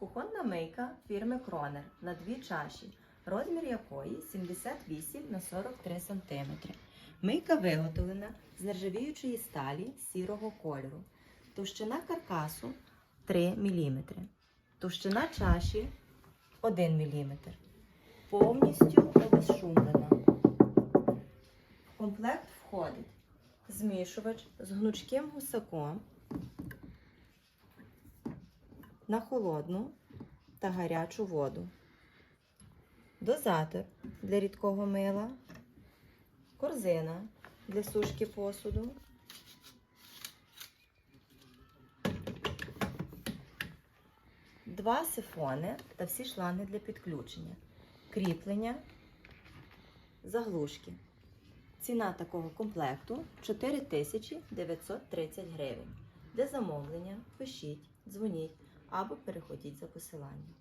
Кухонна мийка фірми Кронер на дві чаші, розмір якої 78 на 43 см. Мийка виготовлена з нержавіючої сталі сірого кольору. Товщина каркасу 3 мм. Товщина чаші 1 мм. Повністю обезшумлена. В комплект входить змішувач з гнучким гусаком на холодну та гарячу воду, дозатор для рідкого мила, корзина для сушки посуду, два сифони та всі шланги для підключення, кріплення, заглушки. Ціна такого комплекту 4930 гривень. Для замовлення пишіть, дзвоніть або переходіть за посиланням.